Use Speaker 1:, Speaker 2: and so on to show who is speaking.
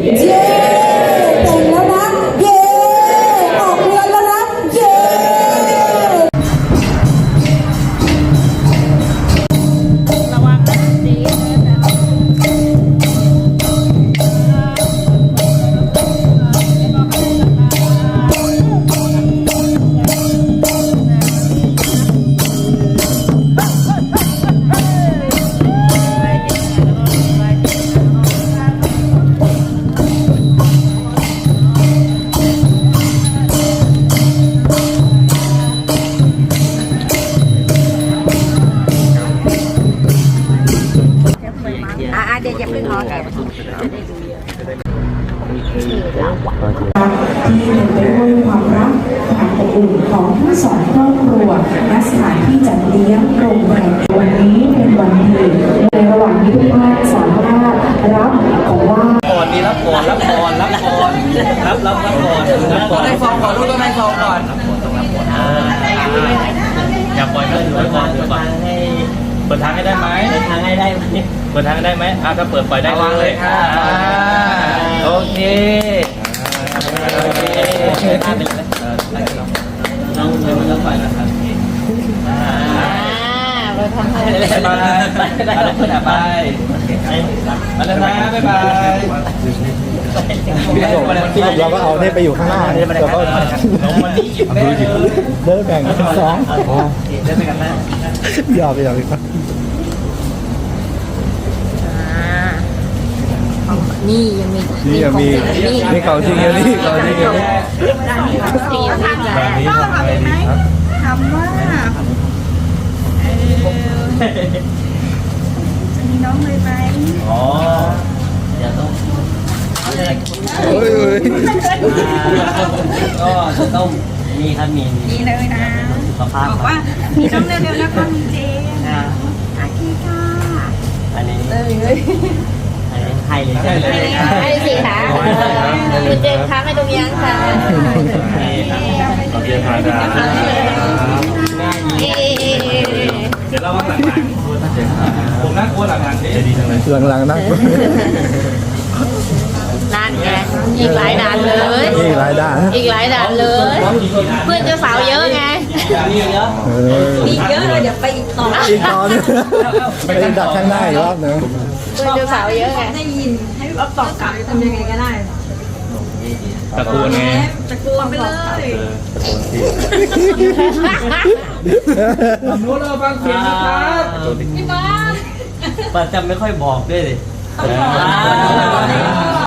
Speaker 1: เที่เต็มไปด้วยความรักความอบอุ่นของทั้งสองครอบครัวณสถานที่จัดเลี้ยงโรงแรมวันนี้เป็นวันดีในระหว่างที่ทุกท่านสามารถรับของว่า
Speaker 2: ก่อนดีรับก่อนรับก่อนรับก่อนรับรับรับก่อนรับก่อนได้ฟองก่อนลูกต้องได้ฟองก่อนอย่าปล่อยก็ถือไว้ก่อนถือก่อนเปิดทางให้ได้ไหมเปิดทางให้ได้ไหมเปิดทางให้ได้ไหมอ่าถ้าเปิดปล่อยได้เลยอ่า โอเคโอเคน้องเดี๋ยวมันจะไปนะครับ
Speaker 3: อ่าเราทำให้
Speaker 2: ไปไปไปไปแล้วคุณอะไปมาแล้วนะบ๊ายบาย
Speaker 4: พี่กบพี่กบเราก็เอาเนี่ยไปอยู่ข้างหน้าเนี่ยแล้วก็
Speaker 2: ลงมาที่หยิบแม่เลย
Speaker 4: เดินแบ่งเป็นสอง
Speaker 2: เดินไปกันนะ
Speaker 4: ยอมไปยอมไปก่ นี่
Speaker 3: ยังมี
Speaker 4: นี่เขาจริงอยู่นี่เขาจริงอยู่นี่
Speaker 3: จริงอน
Speaker 4: นี้ทำอะไรดีครับ
Speaker 5: ทำว่าจะมีน้องเลยไหม
Speaker 2: อ๋อเดี๋ยวต้อง
Speaker 4: โอ้ยโอ้ย
Speaker 2: ก็จะต้องมีครับมีมี
Speaker 5: เลยนะ
Speaker 2: สุภาพ
Speaker 5: บอกว่ามีน้องเร็วๆนะคนเจน
Speaker 2: นะ
Speaker 5: โอเคค่ะ
Speaker 2: อันนี้เลยให้เลยให้เลย
Speaker 3: ให้สิคะคุณเจนคะไม่ตรงยังค่ะ
Speaker 2: โอเคผ่านดาเดี๋ยวเราว่าหลังๆผมน่ากลัวหลังๆดีจังเลย
Speaker 4: หลังๆนั่ง
Speaker 3: นานไงอีกหลายด่านเลย
Speaker 4: นี่รายได้
Speaker 3: อีกหลายด่านเลย เพื่อนเจ้าสาวเยอะไง
Speaker 2: มีเยอะ
Speaker 4: เออ
Speaker 5: มีเยอะเลยเดี๋ยวไปอีกต่อ
Speaker 4: อีกตอนนึงไปดักข้างหน้าอีกรอบหนึง
Speaker 3: เพื่อนเจ้าสาวเยอะไง
Speaker 5: ได้ยินให้รับตอบกลับทำยังไงก็ได้
Speaker 2: ตะกูลไง
Speaker 5: จะกลัวไปเลย
Speaker 2: รู้เราฟังเสียงนะครับพี่บอลเปิดจำไม่ค่อยบอกด้วยเลย